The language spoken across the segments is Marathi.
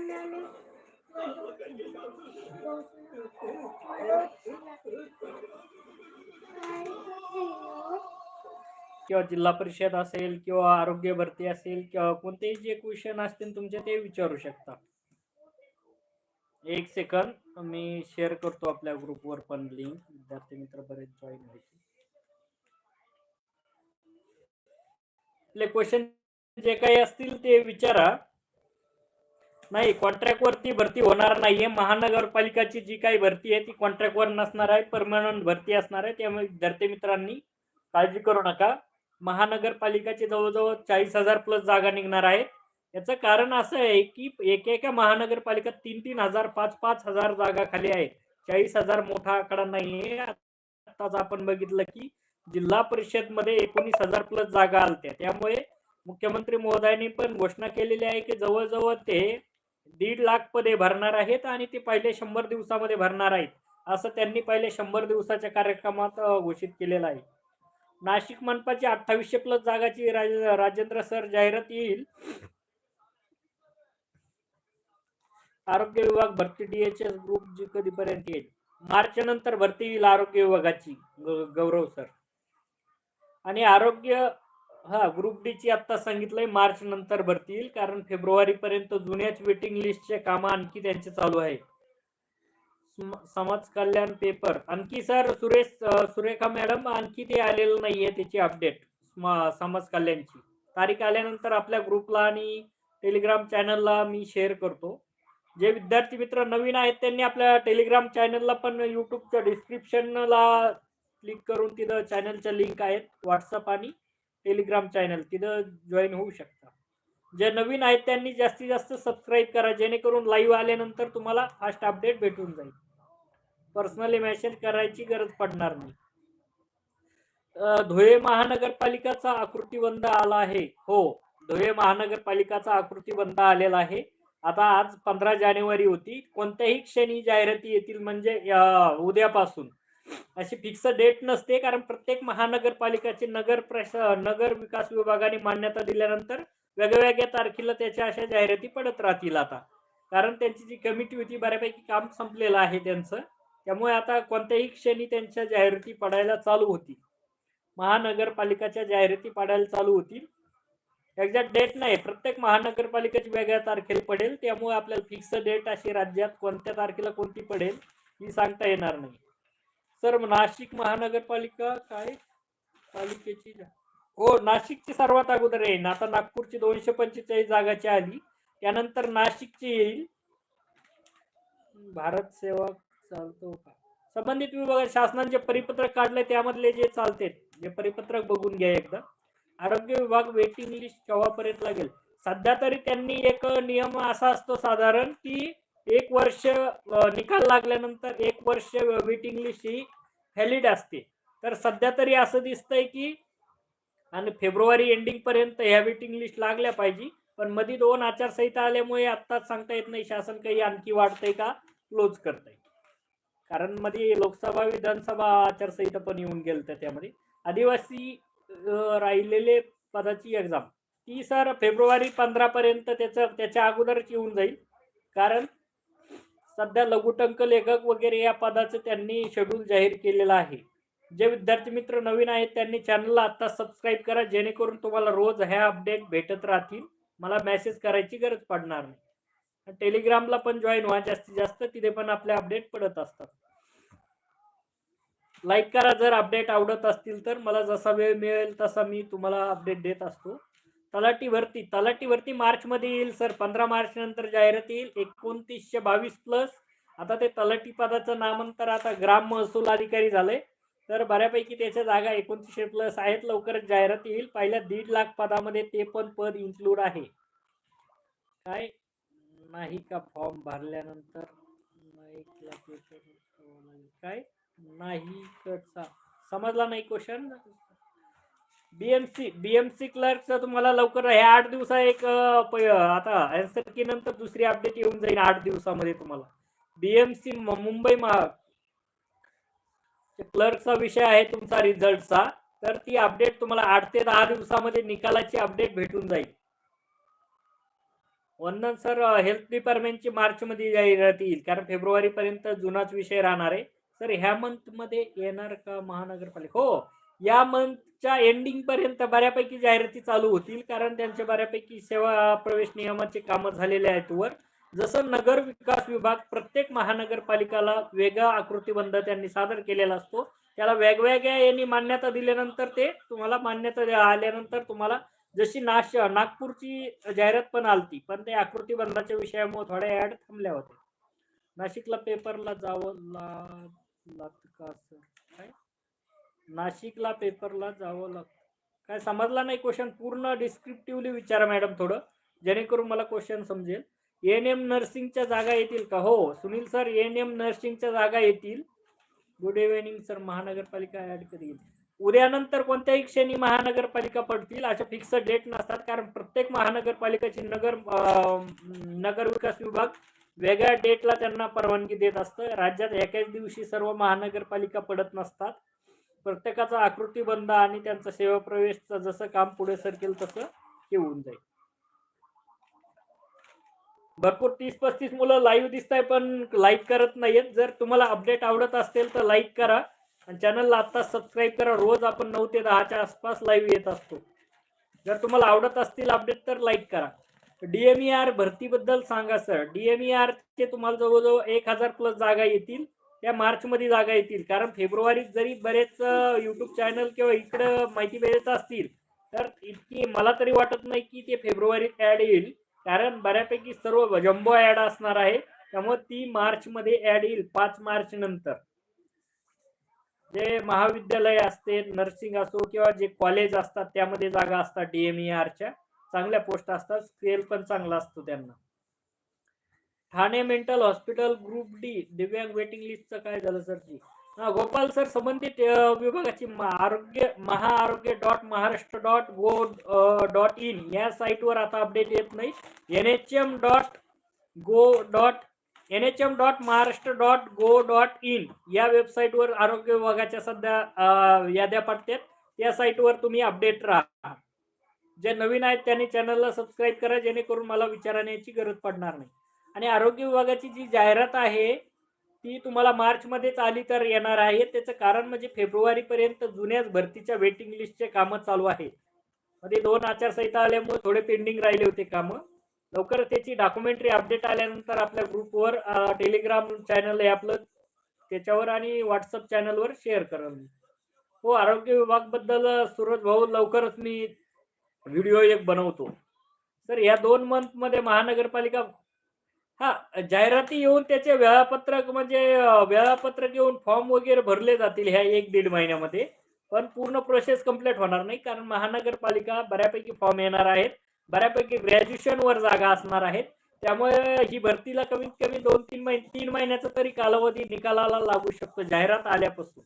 मनाने किंवा जिल्हा परिषद असेल किंवा आरोग्य भरती असेल किंवा कोणतेही जे क्वेश्चन असतील तुमचे ते विचारू शकता. एक सेकंद मी शेअर करतो आपल्या ग्रुपवर पण लिंक विद्यार्थी मित्र बरेच जॉईन व्हायचे आपले क्वेश्चन जे काही असतील ते विचारा. नाही कॉन्ट्रॅक्ट वरती भरती होणार नाहीये. महानगरपालिकाची जी काही भरती आहे ती कॉन्ट्रॅक्ट वर नसणार आहे. परमनंट भरती असणार आहे. त्यामुळे विद्यार्थी मित्रांनी काळजी करू नका. महानगरपालिकाची जवळजवळ चाळीस हजार प्लस जागा निघणार आहेत. याचं कारण असं आहे की एकेका एका महानगरपालिका तीन तीन हजार पाच पाच हजार जागा खाली आहेत. चाळीस हजार मोठा आकडा नाहीये. आताच आपण बघितलं की जिल्हा परिषदमध्ये एकोणीस हजार प्लस जागा आलत्या. त्यामुळे मुख्यमंत्री महोदयांनी पण घोषणा केलेली आहे की जवळजवळ ते दीड लाख पदे भरणार आहेत आणि ते पहिले शंभर दिवसामध्ये भरणार आहेत असं त्यांनी पहिले शंभर दिवसाच्या कार्यक्रमात घोषित केलेलं आहे. नाशिक मनपाची अठ्ठावीसशे प्लस जागाची राज- राजेंद्र सर जाहिरात येईल. आरोग्य विभाग भरती डीएचएस ग्रुप जी कधीपर्यंत येईल? मार्च नंतर भरती येईल आरोग्य विभागाची ग- गौरव सर. आणि आरोग्य हा ग्रुप डी ची आता सांगितलंय मार्च नंतर भरती येईल कारण फेब्रुवारी पर्यंत जुन्याच वेटिंग लिस्टचे काम आणखी त्यांचे चालू आहे. समाज कल्याण पेपर आणखी सर सुरेश सुरेखा मॅडम आणखी ते आलेलं नाहीये त्याची अपडेट समाज कल्याणची. तारीख आल्यानंतर आपल्या ग्रुपला आणि टेलिग्राम चॅनलला मी शेअर करतो. जे विद्यार्थी मित्र नवीन आहेत त्यांनी आपल्या टेलिग्राम चॅनलला पण युट्यूबच्या डिस्क्रिप्शनला क्लिक करून तिथं चॅनलच्या लिंक आहेत व्हॉट्सअप आणि टेलिग्राम चॅनल तिथं जॉईन होऊ शकता. जे नवीन आहेत त्यांनी जास्तीत जास्त सबस्क्राईब करा जेणेकरून लाईव्ह आल्यानंतर तुम्हाला फास्ट अपडेट भेटून जाईल. पर्सनली मेसेज करायची गरज पडणार नाही. धुळे महानगरपालिकाचा आकृतीबंध आला आहे. हो धुळे महानगरपालिकाचा आकृतीबंध आलेला आहे. आता आज पंधरा जानेवारी होती. कोणत्याही क्षणी जाहिराती येतील म्हणजे उद्यापासून. अशी फिक्स डेट नसते कारण प्रत्येक महानगरपालिकाची नगर प्रश नगर विकास विभागाने मान्यता दिल्यानंतर वेगवेगळ्या तारखेला त्याच्या अशा जाहिराती पडत राहतील आता. कारण त्यांची जी कमिटी होती बऱ्यापैकी काम संपलेलं आहे त्यांचं. त्यामुळे आता कोणत्याही क्षणी त्यांच्या जाहिराती पडायला चालू होती महानगरपालिकाच्या जाहिराती पडायला चालू होतील. एक्झॅक्ट डेट नाही प्रत्येक महानगरपालिकेची वेगळ्या तारखेला पडेल. त्यामुळे आपल्याला फिक्स डेट अशी राज्यात कोणत्या तारखेला कोणती पडेल ही सांगता येणार नाही. सर नाशिक महानगरपालिका काय? पालिकेची हो नाशिकची सर्वात अगोदर येईल आता नागपूरची दोनशे पंचेचाळीस जागाची आली. त्यानंतर नाशिकची येईल. भारत सेवा चालतो का? संबंधित विभागात शासनाने जे परिपत्रक काढले त्यामधले जे चालते जे परिपत्रक बघून घ्या एकदा. आरोग्य विभाग वेटिंग लिस्ट केव्हापर्यंत लागेल? सध्या तरी त्यांनी एक नियम असा असतो साधारण की एक वर्ष निकाल लागल्यानंतर एक वर्ष वेटिंग लिस्ट ही व्हॅलिड असते. तर सध्या तरी असं दिसतंय की आणि फेब्रुवारी एंडिंग पर्यंत ह्या वेटिंग लिस्ट लागल्या पाहिजे. पण मध्ये दोन आचारसंहिता आल्यामुळे आत्ताच सांगता येत नाही शासन काही आणखी वाढतंय का क्लोज करतंय. कारण मध्ये लोकसभा विधानसभा आचारसंहिता पण येऊन गेल तर त्यामध्ये. आदिवासी राहिलेले पदाची एक्झाम ती सर फेब्रुवारी पंधरा पर्यंत त्याचं त्याच्या अगोदरच येऊन जाईल. कारण सध्या लघुटंक लेखक वगैरे या पदाचं त्यांनी शेड्यूल जाहीर केलेलं आहे. जे विद्यार्थी मित्र नवीन आहेत त्यांनी चॅनलला आता सबस्क्राईब करा जेणेकरून तुम्हाला रोज ह्या अपडेट भेटत राहतील. मला मेसेज करायची गरज पडणार नाही. टेलिग्रामला पण जॉईन व्हा जास्तीत जास्त तिथे पण आपले अपडेट पडत असतात. लाईक करा जर अपडेट आवडत असतील तर मला जसा वेळ मिळेल तसा मी तुम्हाला अपडेट देत असतो. तलाटीवरती तलाटीवरती मार्चमध्ये येईल सर. पंधरा मार्च नंतर जाहिरात येईल. एकोणतीसशे बावीस प्लस. आता ते तलाटी पदाचं नामांतर आता ग्राम महसूल अधिकारी झालंय तर बऱ्यापैकी त्याच्या जागा एकोणतीसशे प्लस आहेत. लवकरच जाहिरात येईल. पहिल्या दीड लाख पदामध्ये ते पण पद इन्क्लूड आहे. काय? नाही का? फॉर्म भरल्यानंतर काय? नाही समजला नाही क्वेश्चन? बीएमसी बीएमसी क्लर्कचं तुम्हाला लवकर ह्या आठ दिवसा एक आता आन्सर की नंतर दुसरी अपडेट येऊन जाईल आठ दिवसामध्ये तुम्हाला. बीएमसी मुंबई क्लर्कचा विषय आहे तुमचा रिझल्टचा तर ती अपडेट तुम्हाला आठ ते दहा दिवसामध्ये निकालाची अपडेट भेटून जाईल. वंदन सर हेल्थ डिपार्टमेंटची मार्चमध्ये जाहिरात येईल. कारण फेब्रुवारीपर्यंत जुनाच विषय राहणार आहे. सर ह्या मंथमध्ये येणार का महानगरपालिका? हो. या मंथच्या एंडिंग पर्यंत बऱ्यापैकी जाहिराती चालू होतील कारण त्यांचे बऱ्यापैकी सेवा प्रवेश नियमाचे कामं झालेले आहेत वर. जसं नगर विकास विभाग प्रत्येक महानगरपालिकाला वेगळा आकृतीबंध त्यांनी सादर केलेला असतो. त्याला वेगवेगळ्या यांनी मान्यता दिल्यानंतर ते तुम्हाला मान्यता द्या- आल्यानंतर तुम्हाला जशी नाश नागपूरची जाहिरात पण आलती पण ते आकृतीबंधाच्या विषयामुळे थोड्या ॲड थांबल्या होत्या नाशिकला पेपरला जावं ला लागतं का सर नाशिकला पेपरला जावं लागतं. काय समजला नाही क्वेश्चन पूर्ण डिस्क्रिप्टिव्हली विचारा मॅडम थोडं. जेणेकरून मला क्वेश्चन समजेल. एन एम नर्सिंगच्या जागा येतील का? हो सुनील सर एन एम नर्सिंगच्या जागा येतील. गुड इव्हिनिंग सर महानगरपालिका ऍड करील उद्यानंतर कोणत्याही क्षणी महानगरपालिका पडतील अशा फिक्स डेट नसतात. कारण प्रत्येक महानगरपालिकेची नगर नगर विकास विभाग वेगळ्या डेटला त्यांना परवानगी देत असतं. राज्यात एकाच दिवशी सर्व महानगरपालिका पडत नसतात. प्रत्येकाचा आकृतीबंध आणि त्यांचा सेवा प्रवेशचं जसं काम पुढे सरकेल तसं हे होऊन जाईल. भरपूर तीस पस्तीस मुलं लाईव्ह दिसत आहे पण लाईक करत नाहीयेत. जर तुम्हाला अपडेट आवडत असतील तर लाईक करा आणि चॅनलला आता सबस्क्राईब करा. रोज आपण नऊ ते दहाच्या आसपास लाईव्ह येत असतो. जर तुम्हाला आवडत असतील अपडेट तर लाईक करा. डीएमईआर भरतीबद्दल सांगा सर डीएमईआर चे तुम्हाला जवळजवळ एक हजार प्लस जागा येतील. त्या मार्चमध्ये जागा येतील. कारण फेब्रुवारीत जरी बरेच युट्यूब चॅनल किंवा इकडं माहिती मिळत असतील तर इतकी मला तरी वाटत नाही की ते फेब्रुवारीत ॲड येईल. कारण बऱ्यापैकी सर्व जम्बो ॲड असणार आहे. त्यामुळे ती मार्चमध्ये ॲड येईल पाच मार्च नंतर. जे महाविद्यालय असते नर्सिंग असो किंवा जे कॉलेज असतात त्यामध्ये जागा असतात डीएमईआरच्या चांगल्या पोस्ट असतात. स्केल पण चांगला असतो त्यांना. Thane mental hospital group D दिव्यांग वेटिंग लिस्टचं काय झालं सर जी? हा गोपाल सर संबंधित विभागाची आरोग्य महाआरोग्य dot Maharashtra dot gov dot in या साईटवर आता अपडेट येत नाही. N H M dot gov dot N H M dot Maharashtra dot gov dot in या वेबसाईटवर आरोग्य विभागाच्या सध्या याद्या पडतात. त्या साईटवर तुम्ही अपडेट राहा. जे नवीन आहेत त्यांनी चॅनलला सबस्क्राईब करा जेणेकरून मला विचारण्याची गरज पडणार नाही. आणि आरोग्य विभागाची जी जाहिरात आहे ती तुम्हाला मार्चमध्येच आली तर येणार आहे. त्याचं कारण म्हणजे फेब्रुवारीपर्यंत जुन्याच भरतीच्या वेटिंग लिस्टचे कामं चालू आहे मध्ये दोन आचारसंहिता आल्यामुळे थोडे पेंडिंग राहिले होते कामं. लवकर त्याची डॉक्युमेंटरी अपडेट आल्यानंतर आपल्या ग्रुपवर टेलिग्राम चॅनल आहे आपलं. त्याच्यावर आणि व्हॉट्सअप चॅनलवर शेअर करा मी. हो आरोग्य विभागबद्दल सूरज भाऊ लवकरच मी व्हिडिओ एक बनवतो. सर या दोन मंथमध्ये महानगरपालिका हा जाहिराती येऊन त्याचे वेळापत्रक म्हणजे वेळापत्रक येऊन फॉर्म वगैरे भरले जातील ह्या एक दीड महिन्यामध्ये. पण पूर्ण प्रोसेस कंप्लीट होणार नाही कारण महानगरपालिका बऱ्यापैकी फॉर्म येणार आहेत. बऱ्यापैकी ग्रॅज्युएशनवर जागा असणार आहेत. त्यामुळे ही भरतीला कमीत कमी दोन तीन महिने तीन महिन्याचा तरी कालावधी निकालाला लागू शकतो जाहिरात आल्यापासून.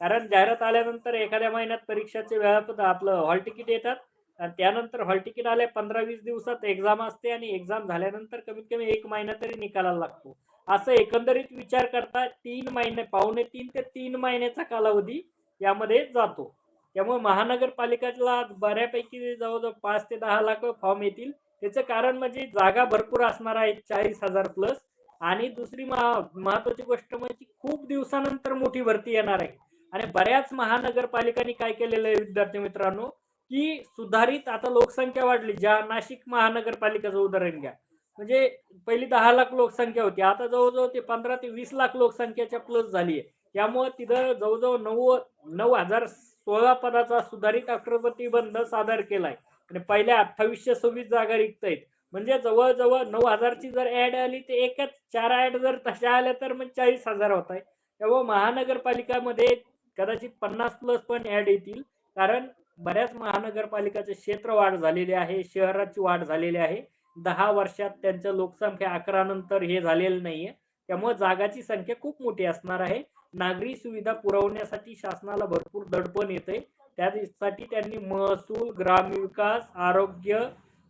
कारण जाहिरात आल्यानंतर एखाद्या महिन्यात परीक्षाचे वेळापत्रक आपलं हॉल तिकीट येतात. आणि त्यानंतर हॉल तिकीट आले पंधरा वीस दिवसात एक्झाम असते आणि एक्झाम झाल्यानंतर कमीत कमी एक महिना तरी निकालाला लागतो. असं एकंदरीत विचार करता तीन महिने पावणे तीन ते तीन महिन्याचा कालावधी यामध्ये जातो. त्यामुळे महानगरपालिकेला बऱ्यापैकी जवळजवळ पाच ते दहा लाख फॉर्म येतील. त्याचं कारण म्हणजे जागा भरपूर असणार आहे चाळीस हजार प्लस. आणि दुसरी महत्वाची गोष्ट म्हणजे खूप दिवसानंतर मोठी भरती येणार आहे. आणि बऱ्याच महानगरपालिकांनी काय केलेलं आहे विद्यार्थी मित्रांनो? की सुधारित आता लोकसंख्या वाढली. ज्या नाशिक महानगरपालिकेचं उदाहरण घ्या. म्हणजे पहिली दहा लाख लोकसंख्या होती. आता जवळजवळ ते पंधरा ते वीस लाख लोकसंख्येच्या प्लस झाली आहे. त्यामुळे तिथं जवळजवळ नऊ नऊ हजार सोळा पदाचा सुधारित अक्रपती बंद सादर केलाय. आणि पहिल्या अठ्ठावीसशे सव्वीस जागा रिक्त आहेत. म्हणजे जवळजवळ नऊ हजारची जर ऍड आली तर एकच चार ऍड जर तशा आल्या तर मग चाळीस हजार होत आहे. त्यामुळे महानगरपालिकामध्ये कदाचित पन्नास प्लस पण ऍड येतील. कारण बऱ्याच महानगरपालिकाचे क्षेत्र वाढ झालेली आहे शहराची वाढ झालेली आहे. दहा वर्षात त्यांच्या लोकसंख्या अकरा नंतर हे झालेलं नाहीये. त्यामुळे जागाची संख्या खूप मोठी असणार आहे. नागरी सुविधा पुरवण्यासाठी शासनाला भरपूर दडपण येते त्यासाठी त्यांनी महसूल ग्रामविकास आरोग्य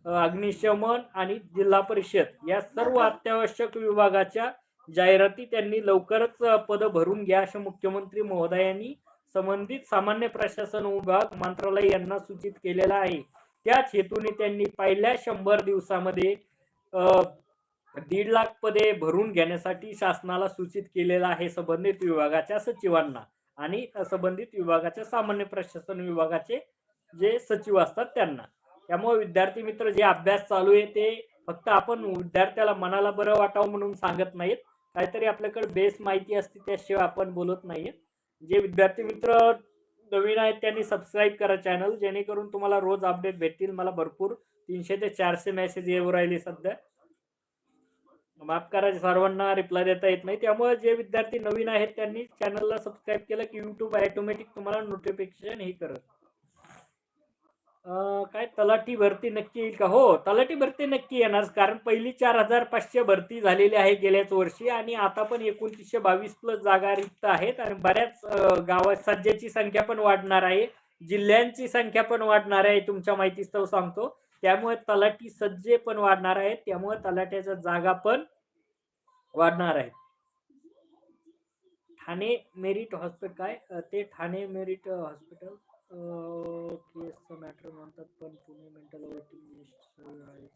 अग्निशमन आणि जिल्हा परिषद या सर्व अत्यावश्यक विभागाच्या जाहिराती त्यांनी लवकरच पद भरून घ्या असं मुख्यमंत्री महोदयांनी संबंधित सामान्य प्रशासन विभाग मंत्रालय यांना सूचित केलेला आहे. त्याच हेतूने त्यांनी पहिल्या शंभर दिवसामध्ये दीड लाख पदे भरून घेण्यासाठी शासनाला सूचित केलेलं आहे संबंधित विभागाच्या सचिवांना. आणि संबंधित विभागाच्या सामान्य प्रशासन विभागाचे जे सचिव असतात त्यांना. त्यामुळे विद्यार्थी मित्र जे अभ्यास चालू आहे ते फक्त आपण विद्यार्थ्याला मनाला बरं वाटावं म्हणून सांगत नाहीत. काहीतरी आपल्याकडे बेस माहिती असते त्याशिवाय आपण बोलत नाहीये. जे विद्यार्थी मित्र नवीन आहेत त्यांनी सबस्क्राईब करा चॅनल जेणेकरून तुम्हाला रोज अपडेट भेटतील. मला भरपूर तीनशे ते चारशे मेसेज येऊ राहिले सध्या. माफ करा सर्वांना रिप्लाय देता येत नाही. त्यामुळे जे विद्यार्थी नवीन आहेत त्यांनी चॅनलला सबस्क्राईब केलं की युट्यूब ऑटोमॅटिक तुम्हाला नोटिफिकेशन हे करत. काय तलाठी भरती नक्की येईल का? हो तलाठी भरती नक्की येणार कारण पहिली चार हजार पाचशे भरती झालेली आहे गेल्याच वर्षी आणि आता पण एकोणतीसशे बावीस प्लस जागा रिक्त आहेत आणि बऱ्याच गावात सध्याची संख्या पण वाढणार आहे जिल्ह्यांची संख्या पण वाढणार आहे तुमच्या माहितीस्तव सांगतो. त्यामुळे तलाठी सज्जे पण वाढणार आहेत त्यामुळे तलाट्याच्या जागा पण वाढणार आहेत. ठाणे मेरिट हॉस्पिटल काय ते ठाणे मेरिट हॉस्पिटल? केसचं मॅटर म्हणतात पण पुणे मेंटल वेटिंग लिस्ट आहे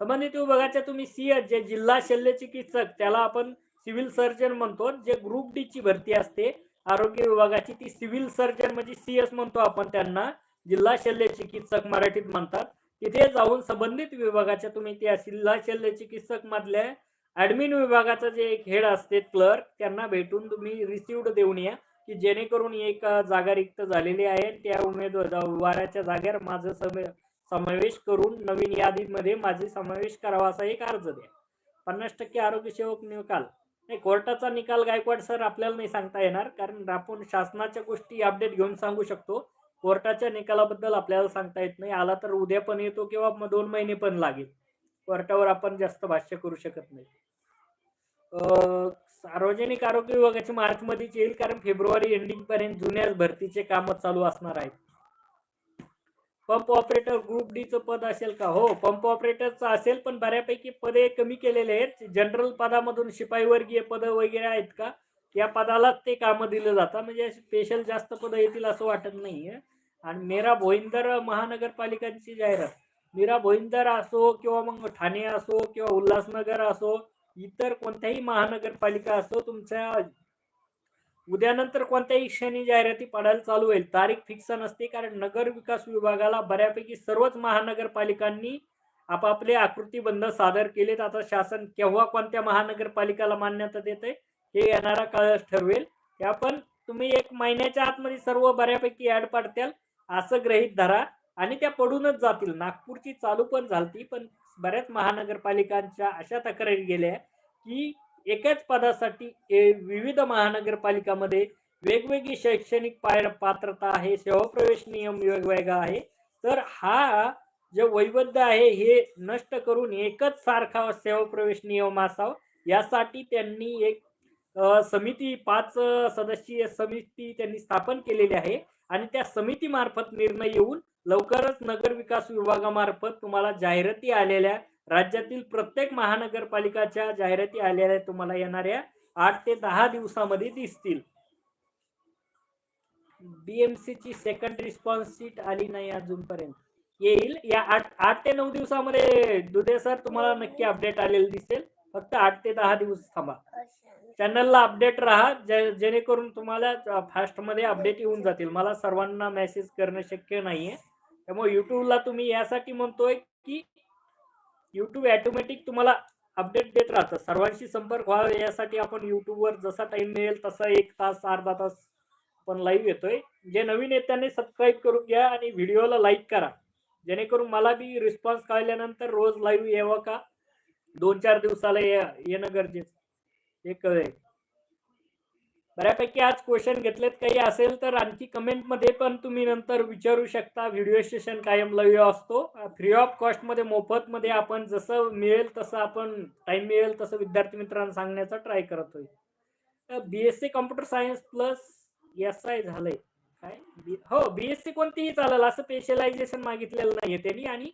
संबंधित विभागाच्या तुम्ही सी जे जिल्हा शल्य चिकित्सक त्याला आपण सिव्हिल सर्जन म्हणतो. जे ग्रुप डी ची भरती असते आरोग्य विभागाची ती सिव्हिल सर्जन म्हणजे सी एस म्हणतो आपण त्यांना. जिल्हा शल्य चिकित्सक मराठीत म्हणतात. तिथे जाऊन संबंधित विभागाच्या तुम्ही त्या जिल्हा शल्य चिकित्सक मधल्या ऍडमिन विभागाचा जे एक हेड असते क्लर्क त्यांना भेटून तुम्ही रिसिव्ड देऊन या. की जेणेकरून एक जागा रिक्त झालेली आहे. त्या उमेदवाराच्या जागेवर माझं सम समावेश करून नवीन यादीमध्ये माझे समावेश करावा असा एक अर्ज द्या. पन्नास टक्के आरोग्य सेवक निकाल. नाही कोर्टाचा निकाल गायकवाड सर आपल्याला नाही सांगता येणार कारण आपण शासनाच्या गोष्टी अपडेट घेऊन सांगू शकतो. कोर्टाच्या निकालाबद्दल आपल्याला सांगता येत नाही. आला तर उद्या पण येतो किंवा मग दोन महिने पण लागेल. कोर्टावर आपण जास्त भाष्य करू शकत नाही. सार्वजनिक आरोग्य विभागाची मार्च मध्येच येईल कारण फेब्रुवारी एंडिंग पर्यंत जुन्या भरतीचे काम चालू असणार आहेत. पंप ऑपरेटर ग्रुप डी चं पद असेल का? हो पंप ऑपरेटरचं असेल पण बऱ्यापैकी पदे कमी केलेले आहेत. जनरल पदामधून शिपाई वर्गीय पद वगैरे आहेत का? या पदालाच ते कामं दिलं जातं म्हणजे स्पेशल जास्त पदं येतील असं वाटत नाहीये. आणि मेरा भोईंदर महानगरपालिकांची जाहिरात. मीरा भोईंदर असो किंवा मग ठाणे असो किंवा उल्हासनगर असो इतर कोणत्याही महानगरपालिका असो तुमच्या उद्यानंतर कोणत्याही क्षणी जाहिराती पडायला चालू होईल. तारीख फिक्स नसते कारण नगर विकास विभागाला बऱ्यापैकी सर्वच महानगरपालिकांनी आपापले आकृतीबंध सादर केलेत. आता शासन केव्हा कोणत्या महानगरपालिकाला मान्यता देते हे येणारा काळच ठरवेल. त्या पण तुम्ही एक महिन्याच्या आतमध्ये सर्व बऱ्यापैकी ऍड पाडत्याल असं ग्रहित धरा. आणि त्या पडूनच जातील. नागपूरची चालू पण झालती पण बऱ्याच महानगरपालिकांच्या अशा तक्रारी गेल्या की एकाच पदासाठी विविध महानगरपालिकामध्ये वेगवेगळी शैक्षणिक पाय पात्रता आहे सेवा प्रवेश नियम वेगवेगळा आहे. तर हा जे वैविध्य आहे हे नष्ट करून एकच सारखा सेवा प्रवेश नियम असावा. यासाठी त्यांनी एक समिती पाच सदस्यीय समिती त्यांनी स्थापन केलेली आहे. आणि त्या समितीमार्फत निर्णय येऊन लवकरच नगर विकास विभागामार्फत तुम्हाला जाहिराती आलेल्या राज्यातील प्रत्येक महानगरपालिकाच्या जाहिराती आलेल्या तुम्हाला येणाऱ्या आठ ते दहा दिवसामध्ये दिसतील. बीएमसी ची सेकंड रिस्पॉन्स सीट आली नाही अजूनपर्यंत. येईल या आठ आठ ते नऊ दिवसामध्ये. दुधे सर तुम्हाला नक्की अपडेट आलेलं दिसेल. फक्त आठ ते दहा दिवस थांबा. चॅनलला अपडेट राहा जे जेणेकरून तुम्हाला फास्टमध्ये अपडेट येऊन जातील. मला सर्वांना मेसेज करणं शक्य नाहीये. त्यामुळे युट्यूबला तुम्ही यासाठी म्हणतोय की युट्यूब ऑटोमॅटिक तुम्हाला अपडेट देत राहतं. सर्वांशी संपर्क व्हावा यासाठी आपण युट्यूबवर जसा टाइम मिळेल तसा एक तास अर्धा तास आपण लाईव्ह येतोय. जे नवीन आहेत त्यांनी सबस्क्राईब करून घ्या आणि व्हिडिओला लाईक करा. जेणेकरून मला बी रिस्पॉन्स कळल्यानंतर रोज लाईव्ह यावं का? दोन चार दिवसाला येणं गरजेचं. हे कळेल बऱ्यापैकी आज क्वेश्चन घेतलेत. काही असेल तर आणखी कमेंटमध्ये पण तुम्ही नंतर विचारू शकता. व्हिडिओ सेशन कायम लाईव्ह असतो. फ्री ऑफ कॉस्टमध्ये मोफतमध्ये आपण जसं मिळेल तसं आपण टाइम मिळेल तसं विद्यार्थी मित्रांना सांगण्याचा ट्राय करतोय B S C computer science plus S I झालंय. काय? हो बी एस सी कोणतीही चालेल. असं स्पेशलायझेशन मागितलेलं नाहीये त्यांनी आणि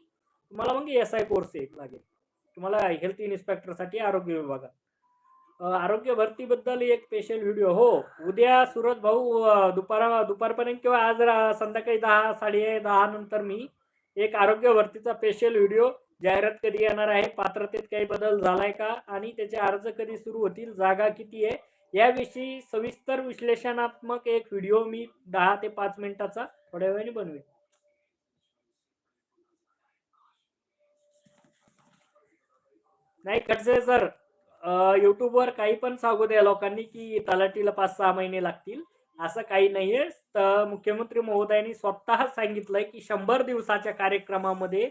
तुम्हाला मग एस आय कोर्स एक लागेल. तुम्हाला हेल्थ इन्स्पेक्टरसाठी आरोग्य विभागात. आरोग्य भरतीबद्दल एक स्पेशल व्हिडिओ हो उद्या सुरज भाऊ दुपारा दुपारपर्यंत किंवा आज संध्याकाळी दहा साडे दहा नंतर मी एक आरोग्य भरतीचा स्पेशल व्हिडिओ जाहिरात कधी येणार आहे पात्रतेत काही बदल झालाय का आणि त्याचे अर्ज कधी सुरू होतील जागा किती आहे याविषयी सविस्तर विश्लेषणात्मक एक व्हिडिओ मी दहा ते पाच मिनिटाचा थोड्या वेळाने बनवेन. नाही खडसे सर युट्यूबवर काही पण सांगू द्या लोकांनी की तलाठीला पाच सहा महिने लागतील. असं काही नाहीये. तर मुख्यमंत्री महोदयांनी स्वतः सांगितलंय की शंभर दिवसाच्या कार्यक्रमामध्ये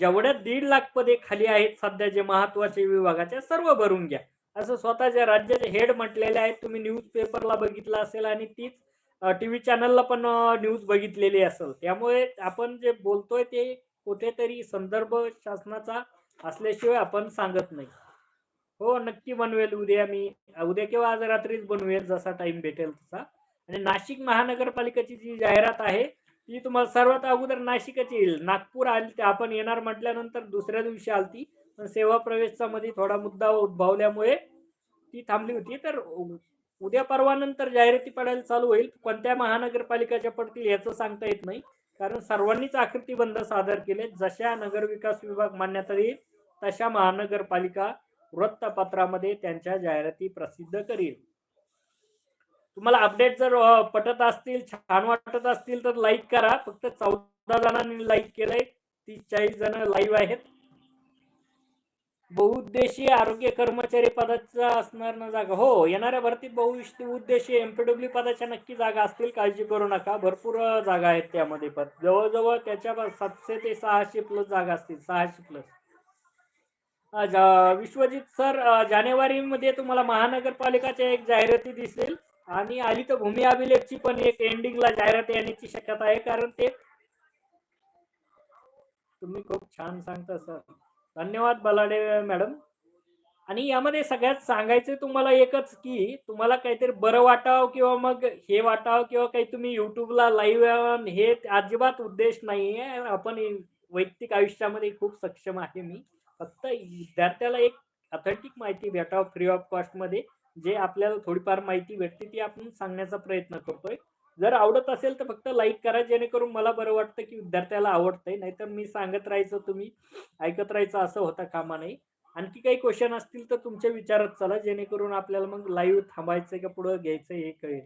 जेवढ्या दीड लाख पदे खाली आहेत सध्या जे महत्त्वाचे विभागाचे सर्व भरून घ्या. असं स्वतःच्या राज्याचे हेड म्हटलेले आहेत. तुम्ही न्यूज पेपरला बघितलं असेल आणि तीच टी व्ही चॅनलला पण न्यूज बघितलेली असेल. त्यामुळे आपण जे बोलतोय ते कुठेतरी संदर्भ शासनाचा असल्याशिवाय आपण सांगत नाही. हो नक्की बनवेल. उद्या मी उद्या किंवा आज रात्रीच बनवेल जसा टाइम भेटेल तसा. आणि नाशिक महानगरपालिकेची जी जाहिरात आहे ती तुम्हाला सर्वात अगोदर नाशिकची येईल. नागपूर आली ते आपण येणार म्हटल्यानंतर दुसऱ्या दिवशी आलती. पण सेवा प्रवेशचा मध्ये थोडा मुद्दा उद्भवल्यामुळे ती थांबली होती. तर उद्या परवानंतर जाहिराती पडायला चालू होईल. कोणत्या महानगरपालिकाच्या पडतील याचं सांगता येत नाही. कारण सर्वांनीच आकृती बंध सादर केले जशा नगरविकास विभाग मान्यता येईल तशा महानगरपालिका वृत्तपत्रामध्ये त्यांच्या जाहिराती प्रसिद्ध करील तुम्हाला अपडेट जर पटत असतील छान वाटत असतील तर लाईक करा. फक्त चौदा जणांनी लाईक केलंय तीस चाळीस जण लाईव्ह आहेत. बहुउद्देशीय आरोग्य कर्मचारी पदाचा असणार ना जागा. हो येणाऱ्या भरतीत बहुउद्देशीय एमपीडब्ल्यू पदाच्या नक्की जागा असतील. काळजी करू नका. भरपूर जागा आहेत त्यामध्ये पण. जवळजवळ त्याच्या सातशे ते सहाशे प्लस जागा असतील. सहाशे प्लस विश्वजित सर जानेवारीमध्ये तुम्हाला महानगरपालिकाच्या एक जाहिराती दिसेल. आणि आली तर भूमी अभिलेखची पण एक एंडिंगला जाहिरात येण्याची शक्यता आहे कारण ते तुम्ही खूप छान सांगता सर. धन्यवाद बलाडे मॅडम. आणि यामध्ये सगळ्यात सांगायचं तुम्हाला एकच की तुम्हाला काहीतरी बरं वाटावं किंवा मग हे वाटावं किंवा काही तुम्ही युट्यूबला लाईव्ह हे अजिबात उद्देश नाही आहे आपण वैयक्तिक आयुष्यामध्ये खूप सक्षम आहे मी. फक्त विद्यार्थ्याला एक ऑथेंटिक माहिती भेटावं फ्री ऑफ कॉस्टमध्ये जे आपल्याला थोडीफार माहिती भेटते ती आपण सांगण्याचा प्रयत्न करतोय. जर आवडत असेल तर फक्त लाईक करा जेणेकरून मला बरं वाटतं की विद्यार्थ्याला आवडतंय. नाहीतर मी सांगत राहायचं तुम्ही ऐकत राहायचं असं होता कामा नाही आणखी काही क्वेश्चन असतील तर तुमच्या विचारात चला जेणेकरून आपल्याला मग लाईव्ह थांबायचं का पुढं घ्यायचं हे कळेल.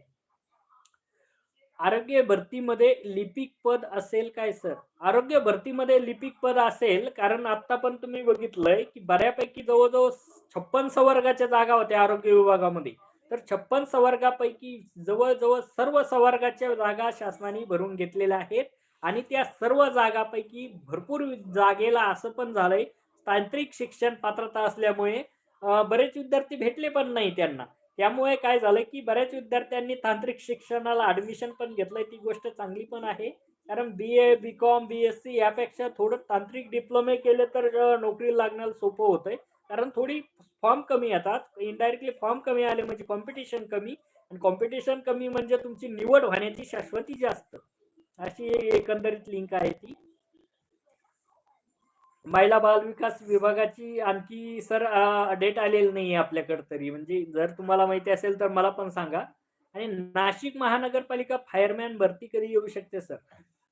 आरोग्य भरतीमध्ये लिपिक पद असेल काय सर? आरोग्य भरतीमध्ये लिपिक पद असेल कारण आता पण तुम्ही बघितलंय की बऱ्यापैकी जवळजवळ छप्पन सवर्गाच्या जागा होत्या आरोग्य विभागामध्ये. तर छप्पन सवर्गापैकी जवळजवळ सर्व सवर्गाच्या जागा शासनाने भरून घेतलेल्या आहेत आणि त्या सर्व जागापैकी भरपूर जागेला असं पण झालंय तांत्रिक शिक्षण पात्रता असल्यामुळे बरेच विद्यार्थी भेटले पण नाही त्यांना. त्यामुळे काय झालं की बऱ्याच विद्यार्थ्यांनी तांत्रिक शिक्षणाला ऍडमिशन पण घेतलंय. ती गोष्ट चांगली पण आहे. कारण B A B com B S C यापेक्षा थोडं तांत्रिक डिप्लोमे केले तर नोकरी लागण्याला सोपं होतंय. कारण थोडी फॉर्म कमी येतात. इनडायरेक्टली फॉर्म कमी आले म्हणजे कॉम्पिटिशन कमी. आणि कॉम्पिटिशन कमी म्हणजे तुमची निवड होण्याची शाश्वती जास्त. अशी एकंदरीत लिंक आहे ती. महिला बाल विकास विभागाची आणखी सर डेट आलेली नाही आहे आपल्याकडे तरी. म्हणजे जर तुम्हाला माहिती असेल तर मला पण सांगा. आणि नाशिक महानगरपालिका फायरमॅन भरती कधी येऊ शकते सर?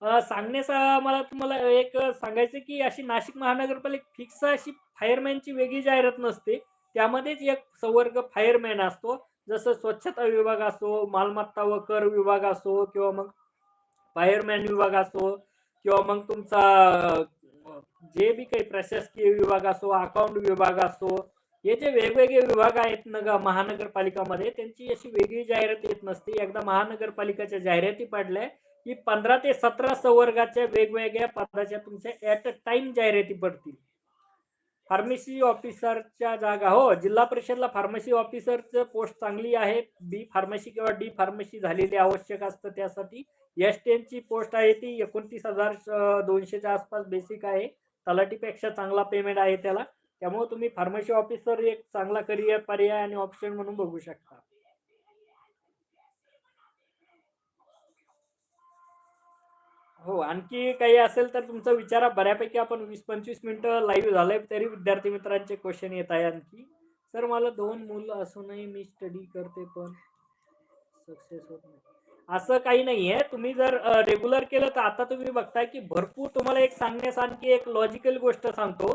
सांगण्यास सांगण्याचा मला तुम्हाला एक सांगायचं की अशी नाशिक महानगरपालिका फिक्स अशी फायरमॅनची वेगळी जाहिरात नसते. त्यामध्येच एक संवर्ग फायरमॅन असतो. जसं स्वच्छता विभाग असो मालमत्ता व कर विभाग असो किंवा मग फायरमॅन विभाग असो किंवा मग तुमचा जे बी काही प्रशासकीय विभाग असो अकाउंट विभाग असो हे जे वेगवेगळे विभाग आहेत नग महानगरपालिकामध्ये त्यांची अशी वेगळी जाहिरात येत नसते. एकदा महानगरपालिकाच्या जाहिराती पडल्या की पंधरा ते सतरा संवर्गाच्या वेगवेगळ्या पदाच्या तुमच्या ॲट अ टाइम जाहिराती पडतील. फार्मसी ऑफिसरच्या जागा. हो जिल्हा परिषदला फार्मसी ऑफिसरचं पोस्ट चांगली आहे. बी फार्मसी किंवा डी फार्मसी झालेली आवश्यक असतं त्यासाठी. एस टेनची पोस्ट आहे ती एकोणतीस हजार दोनशेच्या आसपास बेसिक आहे. तलाटीपेक्षा चांगला पेमेंट आहे त्याला. त्यामुळे तुम्ही फार्मसी ऑफिसर एक चांगला करिअर पर्याय आणि ऑप्शन म्हणून बघू शकता. हो आणखी काही असेल तर तुमचा विचारा बऱ्यापैकी आपण वीस पंचवीस मिनिटं लाईव्ह झालंय तरी विद्यार्थी मित्रांचे क्वेश्चन येत आहे आणखी. सर मला दोन मुलं असूनही मी स्टडी करते पण सक्सेस होत नाही. असं काही नाही आहे तुम्ही जर रेग्युलर केलं तर आता तुम्ही बघताय की भरपूर तुम्हाला एक सांगण्यास आणखी एक लॉजिकल गोष्ट सांगतो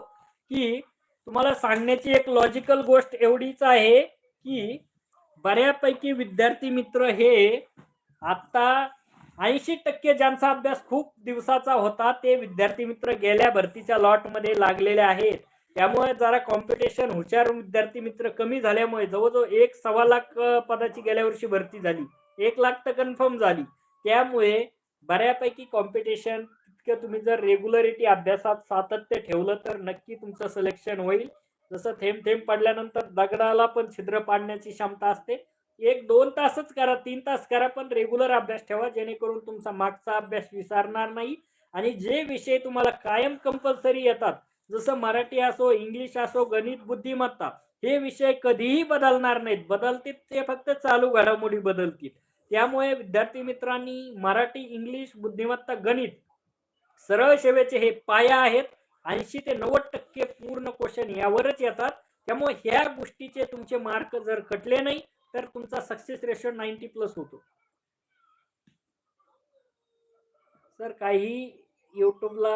की तुम्हाला सांगण्याची एक लॉजिकल गोष्ट एवढीच आहे की बऱ्यापैकी विद्यार्थी मित्र हे आता ऐंशी टक्के ज्यांचा अभ्यास खूप दिवसाचा होता ते विद्यार्थी मित्र गेल्या भरतीच्या लॉटमध्ये लागलेले आहेत. त्यामुळे जरा कॉम्पिटिशन हुशार विद्यार्थी मित्र कमी झाल्यामुळे जवळजवळ एक सव्वा लाख पदाची गेल्या वर्षी भरती झाली. एक लाख तर कन्फर्म झाली. त्यामुळे बऱ्यापैकी कॉम्पिटिशन तितकं तुम्ही जर रेग्युलरिटी अभ्यासात सातत्य ठेवलं तर नक्की तुमचं सिलेक्शन होईल. जसं थेंब थेंब पडल्यानंतर दगडाला पण छिद्र पाडण्याची क्षमता असते. एक दोन तासच करा तीन तास करा पण रेग्युलर अभ्यास ठेवा जेणेकरून तुमचा मागचा अभ्यास विसरणार नाही. आणि जे विषय तुम्हाला कायम कंपल्सरी येतात जसं मराठी असो इंग्लिश असो गणित बुद्धिमत्ता हे विषय कधीही बदलणार नाहीत. बदलतील ते फक्त चालू घडामोडी बदलतील. त्यामुळे विद्यार्थी मित्रांनी मराठी इंग्लिश बुद्धिमत्ता गणित सरळ सेवेचे हे पाया आहेत. ऐंशी ते नव्वद टक्के पूर्ण क्वेश्चन यावरच येतात. त्यामुळे ह्या गोष्टीचे तुमचे मार्क जर कटले नाही तर तुमचा सक्सेस रेशो नाईन्टी प्लस होतो. सर काही युट्यूबला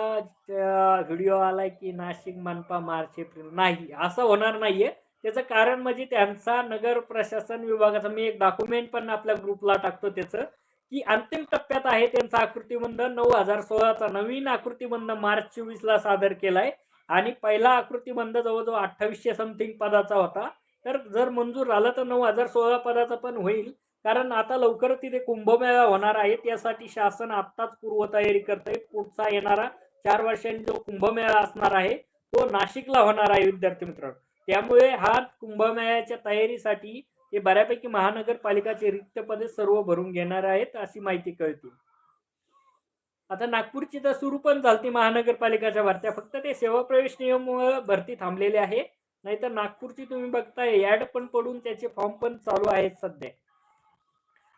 व्हिडिओ आलाय की नाशिक मनपा मार्च एप्रिल? नाही असं होणार नाहीये. त्याचं कारण म्हणजे त्यांचा नगर प्रशासन विभागाचा मी एक डॉक्युमेंट पण आपल्या ग्रुपला टाकतो त्याचं की अंतिम टप्प्यात आहे त्यांचा आकृतीबंध नऊ हजार सोळाचा नवीन आकृतीबंध मार्च चोवीसला सादर केलाय. आणि पहिला आकृतीबंध जवळजवळ अठ्ठावीसशे समथिंग पदाचा होता. तर जर मंजूर झाला तर नऊ हजार सोळा पदाचा पण होईल. कारण आता लवकरच तिथे कुंभमेळा होणार आहे. त्यासाठी शासन आत्ताच पूर्वतयारी करत आहे पुढचा येणारा चार वर्षांनी जो कुंभमेळा असणार आहे तो नाशिकला होणार आहे विद्यार्थी मित्रांनो. त्यामुळे हा कुंभमेळ्याच्या तयारीसाठी हे बऱ्यापैकी महानगरपालिकाचे रिक्त पदे सर्व भरून घेणार आहेत अशी माहिती कळते. आता नागपूरची तर सुरू पण झालती महानगरपालिकाच्या भरत्या. फक्त ते सेवा प्रवेश नियम भरती थांबलेली आहे. नाहीतर नागपूरची तुम्ही बघताय ऍड पण पडून त्याचे फॉर्म पण चालू आहेत सध्या.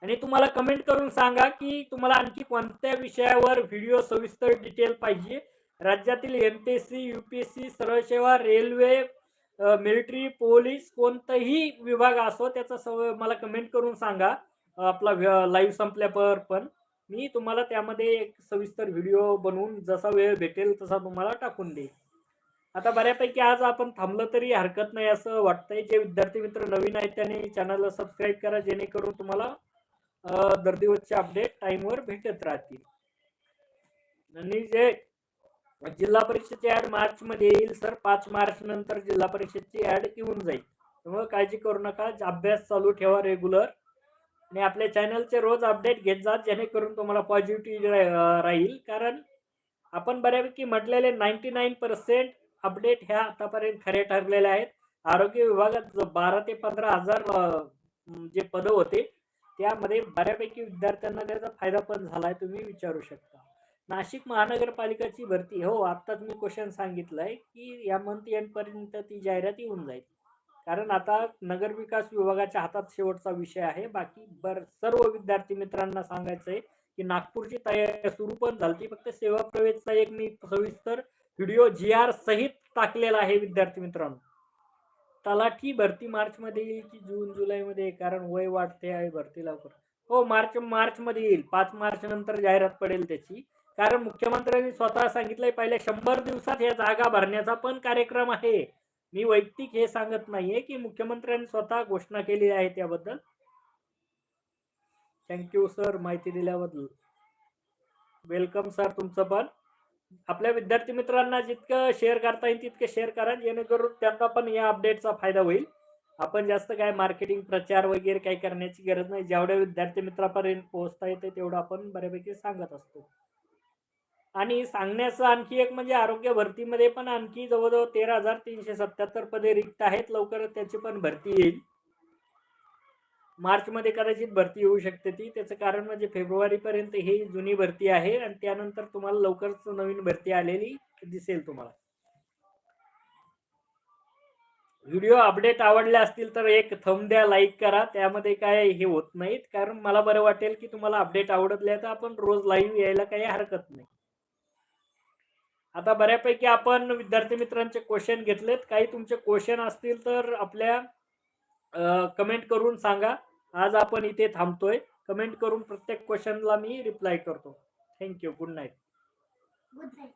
आणि तुम्हाला कमेंट करून सांगा की तुम्हाला आणखी कोणत्या विषयावर व्हिडिओ सविस्तर डिटेल पाहिजे? राज्यातील M P S C U P S C सरळसेवा railway military police कोणताही विभाग असो त्याचा सव मला कमेंट करून सांगा. आपला लाईव्ह संपल्यावर पण. मी तुम्हाला त्यामध्ये एक सविस्तर व्हिडिओ बनवून जसा वेळ भेटेल तसा तुम्हाला टाकून देईल आता बऱ्यापैकी आज आपण थांबलं तरी हरकत नाही असं वाटतंय. जे विद्यार्थी मित्र नवीन आहेत त्याने चॅनलला सबस्क्राईब करा जेणेकरून तुम्हाला अ, दरदिवसचे अपडेट टाईमवर भेटत राहतील. आणि जे जिल्हा परिषदची ऍड मार्च मध्ये येईल सर. पाच मार्च नंतर जिल्हा परिषदची ऍड येऊन जाईल. त्यामुळे काळजी करू नका. अभ्यास चालू ठेवा रेग्युलर आणि आपल्या चॅनलचे रोज अपडेट घेत जा जेणेकरून तुम्हाला पॉझिटिव्ह राहील. कारण आपण बऱ्यापैकी म्हटलेले नाईन्टी नाईन पर्सेंट अपडेट ह्या आतापर्यंत खरे ठरलेले आहेत. आरोग्य विभागात बारा ते पंधरा हजार जे पदं होते त्यामध्ये बऱ्यापैकी विद्यार्थ्यांना त्याचा फायदा पण झाला आहे तुम्ही विचारू शकता. नाशिक महानगरपालिकाची भरती हो आत्ताच मी क्वेश्चन सांगितलंय की या मंथ एंडपर्यंत ती जाहिरात येऊन जाईल. कारण आता नगरविकास विभागाच्या हातात शेवटचा विषय आहे. बाकी बर सर्व विद्यार्थी मित्रांना सांगायचं आहे की नागपूरची तयारी सुरू पण झाली फक्त सेवा प्रवेशचा एक मी सविस्तर व्हिडिओ जी आर सहित टाकलेला आहे विद्यार्थी मित्रांनो. तलाठी भरती मार्च मध्ये येईल की जून जुलै मध्ये कारण वय वाढते आहे भरती लवकर. हो मार्च मार्च मध्ये येईल. पाच मार्च नंतर जाहिरात पडेल त्याची. कारण मुख्यमंत्र्यांनी स्वतः सांगितलंय पहिल्या शंभर दिवसात या जागा भरण्याचा पण कार्यक्रम आहे. मी वैयक्तिक हे सांगत नाहीये की मुख्यमंत्र्यांनी स्वतः घोषणा केली आहे त्याबद्दल. थँक्यू सर माहिती दिल्याबद्दल. वेलकम सर तुमचं पण. आपल्या विद्यार्थी मित्रांना जितकं शेअर करता येईल तितकं शेअर करा. जेणेकरून त्यांना पण या अपडेटचा फायदा होईल. आपण जास्त काय मार्केटिंग प्रचार वगैरे काही करण्याची गरज नाही. जेवढ्या विद्यार्थी मित्रापर्यंत पोहोचता येते तेवढं आपण बऱ्यापैकी सांगत असतो. आणि सांगण्याचं आणखी एक म्हणजे आरोग्य भरतीमध्ये पण आणखी जवळजवळ तेरा हजार तीनशे सत्याहत्तर पदे रिक्त आहेत. लवकरच त्याची पण भरती येईल. मार्चमध्ये कदाचित भरती होऊ शकते ती. त्याचं कारण म्हणजे फेब्रुवारीपर्यंत ही जुनी भरती आहे आणि त्यानंतर तुम्हाला लवकरच नवीन भरती आलेली दिसेल तुम्हाला. व्हिडिओ अपडेट आवडले असतील तर एक थंब द्या लाईक करा. त्यामध्ये काय हे होत नाहीत. कारण मला बरं वाटेल की तुम्हाला अपडेट आवडतले तर आपण रोज लाईव्ह यायला काही हरकत नाही. आता बऱ्यापैकी आपण विद्यार्थी मित्रांचे क्वेश्चन घेतलेत. काही तुमचे क्वेश्चन असतील तर आपल्या कमेंट करून सांगा. आज आपण इथे थांबतोय. कमेंट करून प्रत्येक क्वेश्चनला मी रिप्लाय करतो. Thank you good night